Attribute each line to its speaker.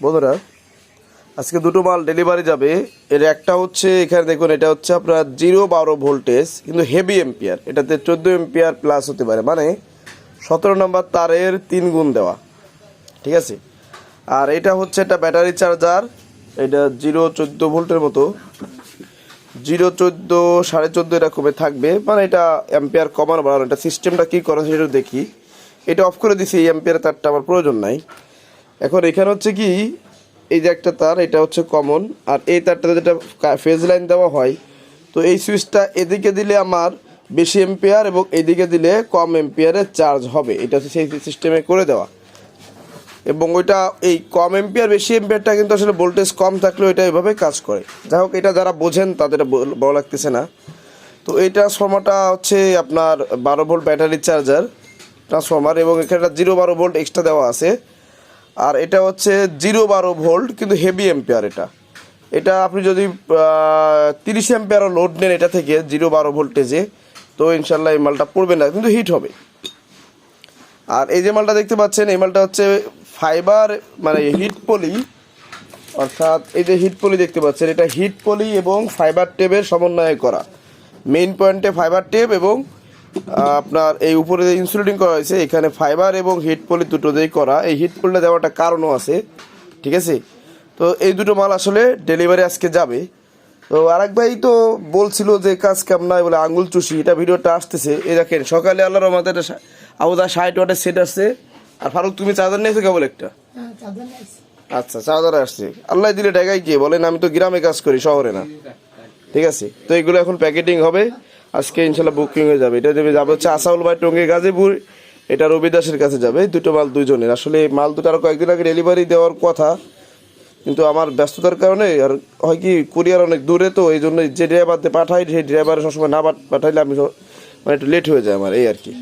Speaker 1: বন্ধুরা, আজকে দুটো মাল ডেলিভারি যাবে। এর একটা হচ্ছে, এখানে দেখুন, এটা হচ্ছে আপনার জিরো বারো ভোল্টেজ, কিন্তু হেভি এম্পিয়ার এটাতে চোদ্দ এম্পিয়ার প্লাস হতে পারে। মানে সতেরো নম্বর তারের তিন গুণ দেওয়া। ঠিক আছে? আর এটা হচ্ছে একটা ব্যাটারি চার্জার এটা জিরো চোদ্দ ভোল্টের মতো। জিরো চোদ্দ, সাড়ে চোদ্দ এরকমে থাকবে। মানে এটা অ্যাম্পিয়ার কমানো বাড়ানো এটা সিস্টেমটা কী করা সেটা দেখি। এটা অফ করে দিছি, এই অ্যাম্পিয়ার তারটা আমার প্রয়োজন নাই। এখন এখানে হচ্ছে কি, এই যে একটা তার, এটা হচ্ছে কমন আর এই তারটাতে যেটা ফেজ লাইন দেওয়া হয়, তো এই সুইচটা এদিকে দিলে আমার বেশি এম্পিয়ার এবং এদিকে দিলে কম এম্পিয়ারের চার্জ হবে। এটা হচ্ছে সেই সিস্টেমে করে দেওয়া। এবং ওইটা, এই কম এম্পিয়ার বেশি এম্পিয়ারটা কিন্তু আসলে ভোল্টেজ কম থাকলেও এটা এভাবে কাজ করে। যাই হোক, এটা যারা বোঝেন তাদের বড় লাগতেছে না। তো এই ট্রান্সফর্মারটা হচ্ছে আপনার বারো ভোল্ট ব্যাটারি চার্জার ট্রান্সফর্মার এবং এখানে জিরো বারো ভোল্ট এক্সট্রা দেওয়া আছে। আর এটা হচ্ছে জিরো বারো ভোল্ট, কিন্তু হেভি এম্পিয়ার এটা। এটা আপনি যদি তিরিশ এম্পিয়ারও লোড নেন এটা থেকে, জিরো বারো ভোল্টেজে, তো ইনশাল্লাহ এই মালটা পড়বে না, কিন্তু হিট হবে। আর এই যে মালটা দেখতে পাচ্ছেন, এই মালটা হচ্ছে ফাইবার মানে হিট পলি অর্থাৎ এই যে হিট পলি দেখতে পাচ্ছেন, এটা হিট পলি এবং ফাইবার টেপের সমন্বয়ে করা। মেইন পয়েন্টে ফাইবার টেপ এবং আপনার এই উপরে যে ইনসুলেটিং করা হয়েছে এখানে ফাইবার এবং হিট পলি দুটো দিয়েই করা। এই হিট পলিটা দেওয়াটা কারণও আছে ঠিক আছে? তো এই দুটো মাল আসলে ডেলিভারি আজকে যাবে। তো আরেক ভাই তো বলছিল যে কাজ কাম নাই? বলে আঙুল চুষি। এটা ভিডিওটা আসতেছে। এই দেখেন সকালে আল্লাহর আমাদের আবুদা ষাট ওয়াটের সেট আসছে। আর ফারুক তুমি চার্জার নিয়েছো কেবল একটা?
Speaker 2: হ্যাঁ চাদর
Speaker 1: আচ্ছা চার্জার আসছে। আল্লাহ দিলে ঢাকায় গিয়ে বলেন আমি তো গ্রামে কাজ করি শহরে না। ঠিক আছে? তো এগুলো এখন প্যাকেটিং হবে। আজকে ইনশাল্লাহ বুকিং হয়ে যাবে। এটা দেবে, যাবে হচ্ছে আসাউল ভাই টঙ্গি গাজীপুর। এটা রবি দাসের কাছে যাবে দুটো মাল দুজনের আসলে মাল দুটো আরও কয়েকদিন আগে ডেলিভারি দেওয়ার কথা, কিন্তু আমার ব্যস্ততার কারণে আর হয় কি কুরিয়ার অনেক দূরে তো এই জন্য যে ড্রাইভারতে পাঠাই, সেই ড্রাইভার সবসময় না পাঠাইলে আমি মানে একটু লেট হয়ে যায় আমার, এই আর কি।